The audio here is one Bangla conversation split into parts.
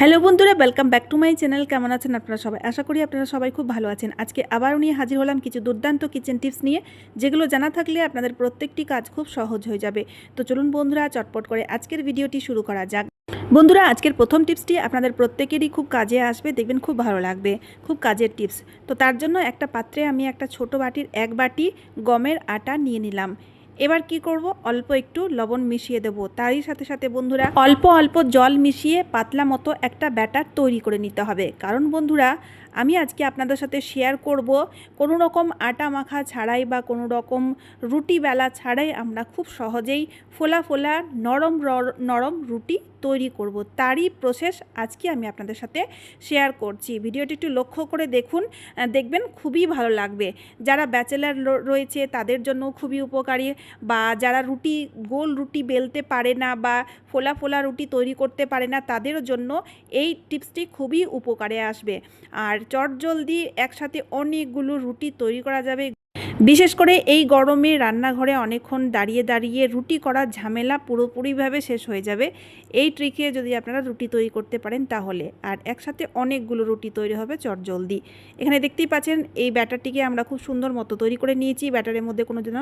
হ্যালো বন্ধুরা welcome back to my channel কেমন আছেন আপনারা সবাই? আশা করি আপনারা সবাই খুব ভালো আছেন। আজকে আবারও নিয়ে হাজির হলাম কিছু দুর্দান্ত কিচেন টিপস নিয়ে, যেগুলো জানা থাকলে আপনাদের প্রত্যেকটি কাজ খুব সহজ হয়ে যাবে। তো চলুন বন্ধুরা, চটপট করে আজকের ভিডিওটি শুরু করা যাক। বন্ধুরা, আজকের প্রথম টিপসটি আপনাদের প্রত্যেকেরই খুব কাজে আসবে, দেখবেন খুব ভালো লাগবে, খুব কাজের টিপস তো তার জন্য একটা পাত্রে আমি একটা ছোট বাটির এক বাটি গমের আটা নিয়ে নিলাম। এবার কি করব? অল্প একটু লবণ মিশিয়ে দেব। তারই সাথে সাথে বন্ধুরা, অল্প অল্প জল মিশিয়ে পাতলা মতো একটা ব্যাটার তৈরি করে নিতে হবে। কারণ বন্ধুরা, আমি আজকে আপনাদের সাথে শেয়ার করব, কোনো রকম আটা মাখা ছাড়াই বা কোনো রকম রুটি বেলা ছাড়াই আমরা খুব সহজেই ফোলা ফোলা নরম নরম রুটি তৈরি করব, তারই প্রসেস আজকে আমি আপনাদের সাথে শেয়ার করছি। ভিডিওটি একটু লক্ষ্য করে দেখুন দেখবেন খুবই ভালো লাগবে। যারা ব্যাচেলার রয়েছে, তাদের জন্য খুবই উপকারী। বা যারা রুটি, গোল রুটি বেলতে পারে না বা ফোলা ফোলা রুটি তৈরি করতে পারে না তাদের জন্য এই টিপসটি খুবই উপকারে আসবে। আর চটজলদি একসাথে অনেকগুলো রুটি তৈরি করা যাবে। বিশেষ করে এই গরমে রান্নাঘরে অনেকক্ষণ দাঁড়িয়ে দাঁড়িয়ে রুটি করার ঝামেলা পুরোপুরিভাবে শেষ হয়ে যাবে। এই ট্রিকে যদি আপনারা রুটি তৈরি করতে পারেন তাহলে। আর একসাথে অনেকগুলো রুটি তৈরি হবে চটজলদি। এখানে দেখতেই পাচ্ছেন, এই ব্যাটারটিকে আমরা খুব সুন্দর মতো তৈরি করে নিয়েছি। ব্যাটারের মধ্যে কোনো যেন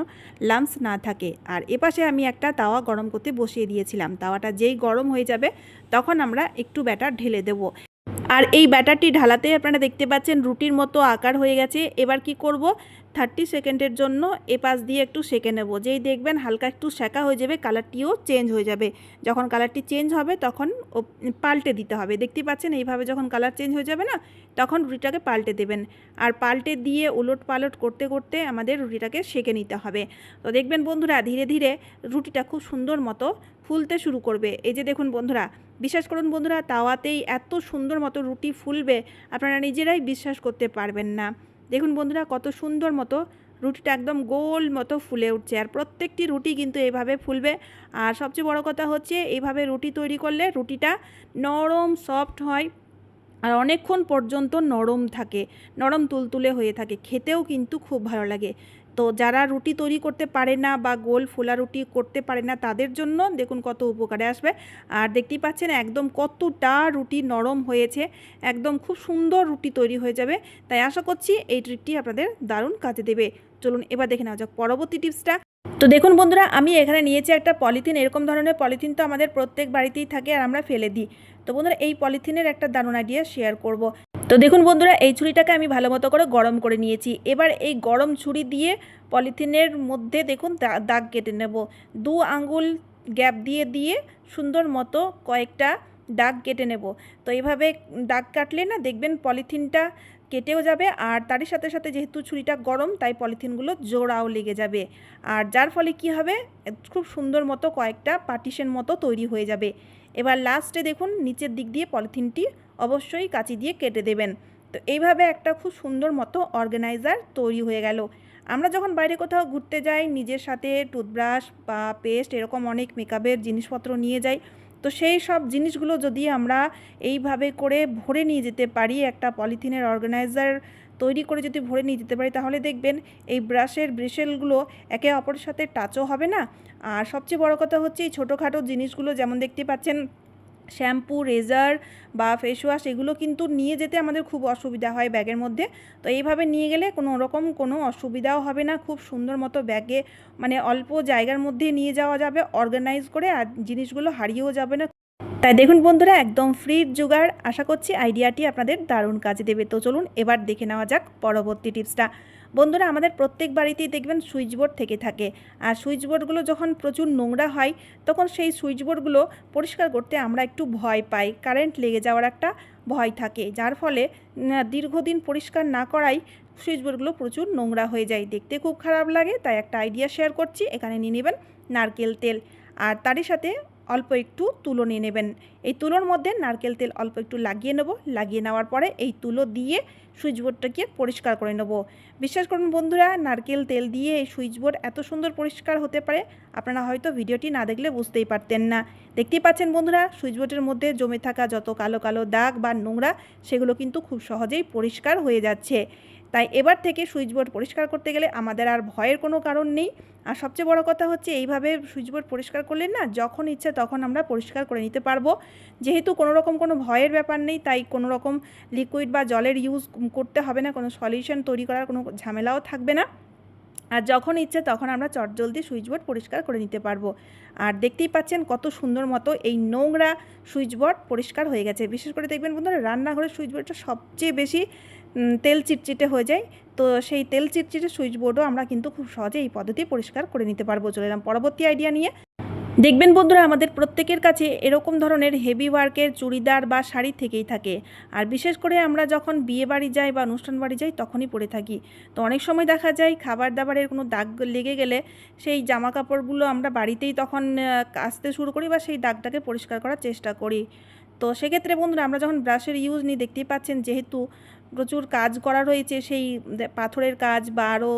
লামস না থাকে। আর এপাশে আমি একটা তাওয়া গরম করতে বসিয়ে দিয়েছিলাম। তাওয়াটা যেই গরম হয়ে যাবে, তখন আমরা একটু ব্যাটার ঢেলে দেব। আর এই ব্যাটারটি ঢালাতে আপনারা দেখতে পাচ্ছেন রুটির মতো আকার হয়ে গেছে। এবার কি করব? থার্টি সেকেন্ডের জন্য এ পাশ দিয়ে একটু সেঁকে নেব। যেই দেখবেন হালকা একটু সেঁকা হয়ে যাবে, কালারটিও চেঞ্জ হয়ে যাবে। যখন কালারটি চেঞ্জ হবে তখন পাল্টে দিতে হবে। দেখতে পাচ্ছেন এইভাবে যখন কালার চেঞ্জ হয়ে যাবে না, তখন রুটিটাকে পাল্টে দেবেন। আর পাল্টে দিয়ে উলট পালট করতে করতে আমাদের রুটিটাকে সেঁকে নিতে হবে। তো দেখবেন বন্ধুরা, ধীরে ধীরে রুটিটা খুব সুন্দর মতো ফুলতে শুরু করবে। এই যে দেখুন বন্ধুরা বিশ্বাস করুন বন্ধুরা, তাওয়াতেই এত সুন্দর মতো রুটি ফুলবে, আপনারা নিজেরাই বিশ্বাস করতে পারবেন না। দেখুন বন্ধুরা, কত সুন্দর মতো রুটিটা একদম গোল মতো ফুলে উঠছে, আর প্রত্যেকটি রুটি কিন্তু এইভাবে ফুলবে। আর সবচেয়ে বড় কথা হচ্ছে এইভাবে রুটি তৈরি করলে রুটিটা নরম, সফট হয়, আর অনেকক্ষণ পর্যন্ত নরম থাকে, নরম তুলতুলে হয়ে থাকে, খেতেও কিন্তু খুব ভালো লাগে। তো যারা রুটি তৈরি করতে পারে না বা গোল ফোলা রুটি করতে পারে না, তাদের জন্য দেখুন কত উপকারে আসবে। আর দেখতেই পাচ্ছেন একদম কতটা রুটি নরম হয়েছে, একদম খুব সুন্দর রুটি তৈরি হয়ে যাবে। তাই আশা করছি এই ট্রিপটি আপনাদের দারুণ কাজে দেবে। চলুন এবার দেখে নেওয়া যাক পরবর্তী টিপসটা তো দেখুন বন্ধুরা, আমি এখানে নিয়েছি একটা পলিথিন। এরকম ধরনের পলিথিন তো আমাদের প্রত্যেক বাড়িতেই থাকে আর আমরা ফেলে দিই। তো বন্ধুরা, এই পলিথিনের একটা দারুণ আইডিয়া শেয়ার করব। তো দেখুন বন্ধুরা, এই ছুরিটাকে আমি ভালো মতো করে গরম করে নিয়েছি। এবার এই গরম ছুরি দিয়ে পলিথিনের মধ্যে দেখুন দাগ কেটে নেব। দু আঙ্গুল গ্যাপ দিয়ে দিয়ে সুন্দর মতো কয়েকটা দাগ কেটে নেব। তো এইভাবে দাগ কাটলে না, দেখবেন পলিথিনটা কেটেও যাবে আর তারই সাথে সাথে যেহেতু ছুরিটা গরম, তাই পলিথিনগুলো জোড়াও লেগে যাবে। আর যার ফলে কি হবে? খুব সুন্দর মতো কয়েকটা পার্টিশন মতো তৈরি হয়ে যাবে। এবার লাস্টে দেখুন, নিচের দিক দিয়ে পলিথিনটি অবশ্যই কাঁচি দিয়ে কেটে দেবেন। তো এইভাবে একটা খুব সুন্দর মতো অর্গানাইজার তৈরি হয়ে গেল। আমরা যখন বাইরে কোথাও ঘুরতে যাই, নিজের সাথে টুথব্রাশ বা পেস্ট এরকম অনেক মেকআপের জিনিসপত্র নিয়ে যাই তো সেই সব জিনিসগুলো যদি আমরা এইভাবে করে ভরে নিয়ে যেতে পারি, একটা পলিথিনের অর্গানাইজার তৈরি করে যদি ভরে নিয়ে যেতে পারি, তাহলে দেখবেন এই ব্রাশের ব্রেশেলগুলো একে অপরের সাথে টাচও হবে না। আর সবচেয়ে বড় কথা হচ্ছে এই ছোটোখাটো জিনিসগুলো যেমন দেখতে পাচ্ছেন শ্যাম্পু, রেজার বা ফেস ওয়াশ এগুলো কিন্তু নিয়ে যেতে আমাদের খুব অসুবিধা হয় ব্যাগের মধ্যে। তো এইভাবে নিয়ে গেলে কোনো রকম কোনো অসুবিধাও হবে না। খুব সুন্দর মতো ব্যাগে মানে অল্প জায়গার মধ্যে নিয়ে যাওয়া যাবে অর্গানাইজ করে আর জিনিসগুলো হারিয়েও যাবে না। তাই দেখুন বন্ধুরা, একদম ফ্রির জোগাড়। আশা করছি আইডিয়াটি আপনাদের দারুণ কাজে দেবে। তো চলুন এবার দেখে নেওয়া যাক পরবর্তী টিপসটা বন্ধুরা, আমাদের প্রত্যেক বাড়িতেই দেখবেন সুইচ বোর্ড থেকে থাকে। আর সুইচ বোর্ডগুলো যখন প্রচুর নোংরা হয়, তখন সেই সুইচ বোর্ডগুলো পরিষ্কার করতে আমরা একটু ভয় পাই। কারেন্ট লেগে যাওয়ার একটা ভয় থাকে। যার ফলে দীর্ঘদিন পরিষ্কার না করাই সুইচ বোর্ডগুলো প্রচুর নোংরা হয়ে যায়। দেখতে খুব খারাপ লাগে, তাই একটা আইডিয়া শেয়ার করছি। এখানে নিয়ে নেবেন নারকেল তেল। আর তারই সাথে অল্প একটু তুলো নিয়ে নেবেন। এই তুলোর মধ্যে নারকেল তেল অল্প একটু লাগিয়ে নেব। লাগিয়ে নেওয়ার পরে এই তুলো দিয়ে সুইচ বোর্ডটাকে পরিষ্কার করে নেব। বিশ্বাস করুন বন্ধুরা, নারকেল তেল দিয়ে এই সুইচ বোর্ড এত সুন্দর পরিষ্কার হতে পারে, আপনারা হয়তো ভিডিওটি না দেখলে বুঝতেই পারতেন না। দেখতেই পাচ্ছেন বন্ধুরা, সুইচ বোর্ডের মধ্যে জমে থাকা যত কালো কালো দাগ বা নোংরা, সেগুলো কিন্তু খুব সহজেই পরিষ্কার হয়ে যাচ্ছে। তাই এবার থেকে সুইচ বোর্ড পরিষ্কার করতে গেলে আমাদের আর ভয়ের কোনো কারণ নেই। আর সবচেয়ে বড় কথা হচ্ছে এইভাবে সুইচ বোর্ড পরিষ্কার করলে না যখন ইচ্ছে তখন আমরা পরিষ্কার করে নিতে পারব। যেহেতু কোনো রকম কোনো ভয়ের ব্যাপার নেই, তাই কোনো রকম লিকুইড বা জলের ইউজ করতে হবে না, কোনো সলিউশন তৈরি করার কোনো ঝামেলাও থাকবে না। আর যখন ইচ্ছে তখন আমরা চটজলদি সুইচ বোর্ড পরিষ্কার করে নিতে পারব। আর দেখতেই পাচ্ছেন কত সুন্দর মতো এই নোংরা সুইচ বোর্ড পরিষ্কার হয়ে গেছে। বিশেষ করে দেখবেন বন্ধুরা, রান্নাঘরের সুইচ বোর্ডটা সবচেয়ে বেশি তেল চিটচিটে হয়ে যায়। তো সেই তেল চিটচিটে সুইচ বোর্ডও আমরা কিন্তু খুব সহজে এই পদ্ধতি পরিষ্কার করে নিতে পারব চলে এলাম পরবর্তী আইডিয়া নিয়ে। দেখবেন বন্ধুরা, আমাদের প্রত্যেকের কাছে এরকম ধরনের হেভি ওয়ার্কের চুড়িদার বা শাড়ি থেকেই থাকে। আর বিশেষ করে আমরা যখন বিয়ে বাড়ি যাই বা অনুষ্ঠান বাড়ি যাই তখনই পরে থাকি। তো অনেক সময় দেখা যায় খাবার দাবারের কোনো দাগ লেগে গেলে সেই জামা কাপড়গুলো আমরা বাড়িতেই তখন কাচতে শুরু করি বা সেই দাগটাকে পরিষ্কার করার চেষ্টা করি। তো সেক্ষেত্রে বন্ধুরা, আমরা যখন ব্রাশের ইউজ নিই, দেখতেই পাচ্ছেন যেহেতু প্রচুর কাজ করা রয়েছে, সেই পাথরের কাজ বা আরও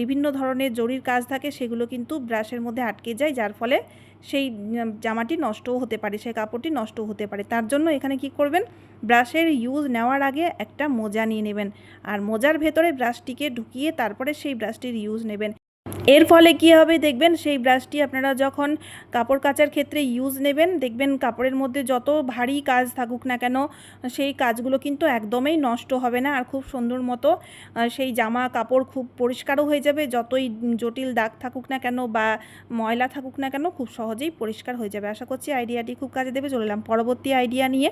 বিভিন্ন ধরনের জরির কাজ থাকে, সেগুলো কিন্তু ব্রাশের মধ্যে আটকে যায়, যার ফলে সেই জামাটি নষ্টও হতে পারে, সেই কাপড়টি নষ্টও হতে পারে। তার জন্য এখানে কি করবেন, ব্রাশের ইউজ নেওয়ার আগে একটা মোজা নিয়ে নেবেন, আর মোজার ভেতরে ব্রাশটিকে ঢুকিয়ে তারপরে সেই ব্রাশটির ইউজ নেবেন। এর ফলে কি হবে দেখবেন, সেই ব্রাশটি আপনারা যখন কাপড় কাচার ক্ষেত্রে ইউজ নেবেন, দেখবেন কাপড়ের মধ্যে যত ভারী কাজ থাকুক না কেন, সেই কাজগুলো কিন্তু একদমই নষ্ট হবে না। আর খুব সুন্দর মতো সেই জামা কাপড় খুব পরিষ্কারও হয়ে যাবে। যতই জটিল দাগ থাকুক না কেন বা ময়লা থাকুক না কেন, খুব সহজেই পরিষ্কার হয়ে যাবে। আশা করছি আইডিয়াটি খুব কাজে দেবে, চলে এলাম পরবর্তী আইডিয়া নিয়ে।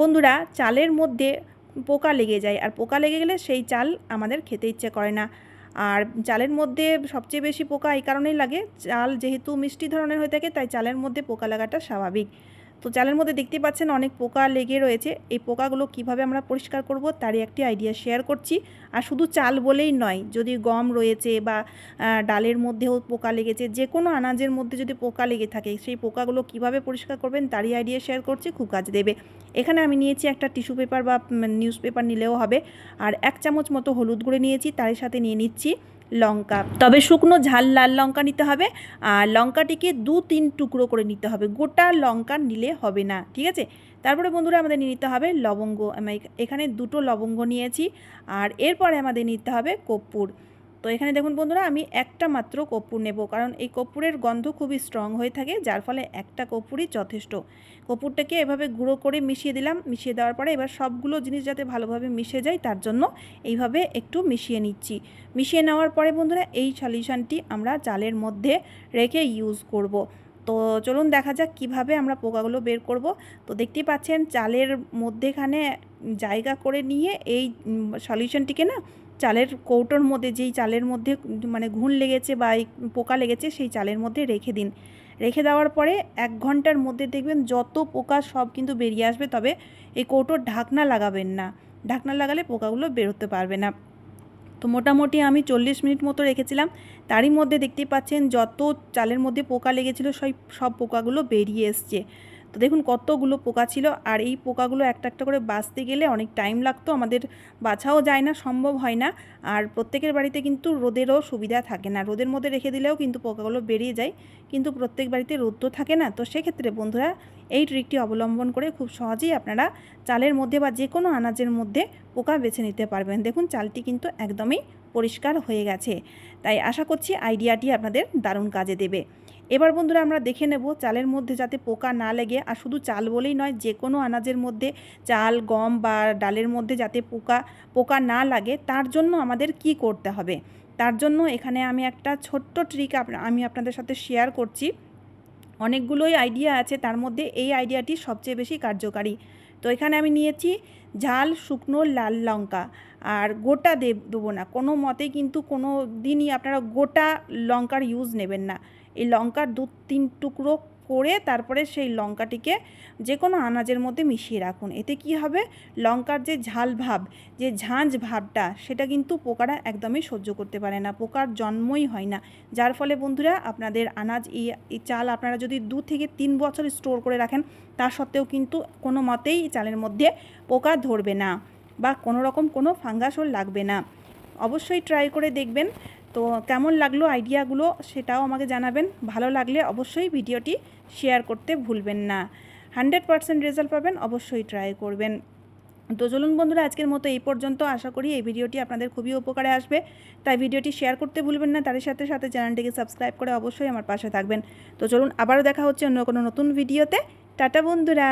বন্ধুরা, চালের মধ্যে পোকা লেগে যায়। আর পোকা লেগে গেলে সেই চাল আমাদের খেতে ইচ্ছে করে না। আর চালের মধ্যে সবচেয়ে বেশি পোকা এই কারণেই লাগে। চাল যেহেতু মিষ্টি ধরনের হয়ে থাকে, তাই চালের মধ্যে পোকা লাগাটা স্বাভাবিক। তো চালের মধ্যে দেখতে পাচ্ছেন অনেক পোকা লেগে রয়েছে। এই পোকাগুলো কীভাবে আমরা পরিষ্কার করব তারই একটি আইডিয়া শেয়ার করছি। আর শুধু চাল বলেই নয়, যদি গম রয়েছে বা ডালের মধ্যেও পোকা লেগেছে যে কোনো আনাজের মধ্যে যদি পোকা লেগে থাকে, সেই পোকাগুলো কীভাবে পরিষ্কার করবেন তারই আইডিয়া শেয়ার করছি, খুব কাজ দেবে। এখানে আমি নিয়েছি একটা টিস্যু পেপার বা নিউজ পেপার নিলেও হবে। আর এক চামচ মতো হলুদ গুঁড়ো নিয়েছি তার সাথে নিয়ে নিচ্ছি। লঙ্কা। তবে শুকনো ঝাল লাল লঙ্কা নিতে হবে, আর লঙ্কাটিকে দু তিন টুকরো করে নিতে হবে। গোটা লঙ্কা নিলে হবে না, ঠিক আছে? তারপরে বন্ধুরা আমাদের নিতে হবে লবঙ্গ। আমি এখানে দুটো লবঙ্গ নিয়েছি, আর এরপরে আমাদের নিতে হবে কর্পূর। তো এখানে দেখুন বন্ধুরা, আমি একটা মাত্র কর্পূর নেব, কারণ এই কর্পূরের গন্ধ খুবই স্ট্রং হয়ে থাকে, যার ফলে একটা কর্পূরই যথেষ্ট কর্পূরটাকে এভাবে গুঁড়ো করে মিশিয়ে দিলাম, মিশিয়ে দেওয়ার পরে এবার সবগুলো জিনিস যাতে ভালোভাবে মিশে যায়, তার জন্য এইভাবে একটু মিশিয়ে নিচ্ছি মিশিয়ে নেওয়ার পরে বন্ধুরা, এই সলিউশনটি আমরা চালের মধ্যে রেখে ইউজ করব। তো চলুন দেখা যাক কীভাবে আমরা পোকাগুলো বের করব। তো দেখতেই পাচ্ছেন চালের মধ্যেখানে জায়গা করে নিয়ে এই সলিউশনটিকে না চালের কৌটোর মধ্যে, যেই চালের মধ্যে মানে ঘুণ লেগেছে বা পোকা লেগেছে সেই চালের মধ্যে রেখে দিন। রেখে দেওয়ার পরে এক ঘণ্টার মধ্যে দেখবেন যত পোকা সব কিন্তু বেরিয়ে আসবে, তবে এই কৌটোর ঢাকনা লাগাবেন না। ঢাকনা লাগালে পোকাগুলো বেরোতে পারবে না। তো মোটামুটি আমি চল্লিশ মিনিট মতো রেখেছিলাম। তারই মধ্যে দেখতে পাচ্ছেন যত চালের মধ্যে পোকা লেগেছিল সেই, সব পোকাগুলো বেরিয়ে এসছে। তো দেখুন কতগুলো পোকা ছিল আর এই পোকাগুলো একটা একটা করে বাঁচতে গেলে অনেক টাইম লাগতো, আমাদের বাছাও যায় না, সম্ভব হয় না। আর প্রত্যেকের বাড়িতে কিন্তু রোদেরও সুবিধা থাকে না, রোদের মধ্যে রেখে দিলেও কিন্তু পোকাগুলো বেরিয়ে যায়। কিন্তু প্রত্যেক বাড়িতে রোদ তো থাকে না, তো সেক্ষেত্রে বন্ধুরা এই ট্রিকটি অবলম্বন করে খুব সহজেই আপনারা চালের মধ্যে বা যে কোনো আনাজের মধ্যে পোকা বেছে নিতে পারবেন। দেখুন চালটি কিন্তু একদমই পরিষ্কার হয়ে গেছে। তাই আশা করছি আইডিয়াটি আপনাদের দারুণ কাজে দেবে। এবার বন্ধুরা আমরা দেখে নেব চালের মধ্যে যাতে পোকা না লেগে, আর শুধু চাল বলেই নয় যে কোনো আনাজের মধ্যে চাল, গম বা ডালের মধ্যে যাতে পোকা পোকা না লাগে, তার জন্য আমাদের কি করতে হবে? তার জন্য এখানে আমি একটা ছোট্ট ট্রিক আমি আপনাদের সাথে শেয়ার করছি। অনেকগুলোই আইডিয়া আছে, তার মধ্যে এই আইডিয়াটি সবচেয়ে বেশি কার্যকারী। তো এখানে আমি নিয়েছি ঝাল, শুকনো লাল লঙ্কা, আর গোটা দেব দেবো না, কোনো মতেই কিন্তু কোনো দিনই আপনারা গোটা লঙ্কার ইউজ নেবেন না। এই লঙ্কার দু তিন টুকরো করে তারপরে সেই লঙ্কাটিকে যে কোনো আনাজের মধ্যে মিশিয়ে রাখুন। এতে কি হবে? লঙ্কার যে ঝাল ভাব, যে ঝাঁঝ ভাবটা, সেটা কিন্তু পোকারা একদমই সহ্য করতে পারে না। পোকার জন্মই হয় না। যার ফলে বন্ধুরা, আপনাদের আনাজ, এই চাল আপনারা যদি দু থেকে তিন বছর স্টোর করে রাখেন, তা সত্ত্বেও কিন্তু কোনো মতেই চালের মধ্যে পোকা ধরবে না বা কোনো রকম কোনো ফাঙ্গাসও লাগবে না। অবশ্যই ট্রাই করে দেখবেন। তো কেমন লাগল আইডিয়াগুলো সেটাও আমাকে জানাবেন। ভালো লাগলে অবশ্যই ভিডিওটি শেয়ার করতে ভুলবেন না। হান্ড্রেড পারসেন্ট রেজাল্ট পাবেন, অবশ্যই ট্রাই করবেন। তো চলুন বন্ধুরা, আজকের মতো এই পর্যন্ত। আশা করি এই ভিডিওটি আপনাদের খুবই উপকারে আসবে। তাই ভিডিওটি শেয়ার করতে ভুলবেন না। তার সাথে সাথে চ্যানেলটিকে সাবস্ক্রাইব করে অবশ্যই আমার পাশে থাকবেন। তো চলুন, আবারও দেখা হচ্ছে অন্য কোনো নতুন ভিডিওতে। টাটা বন্ধুরা!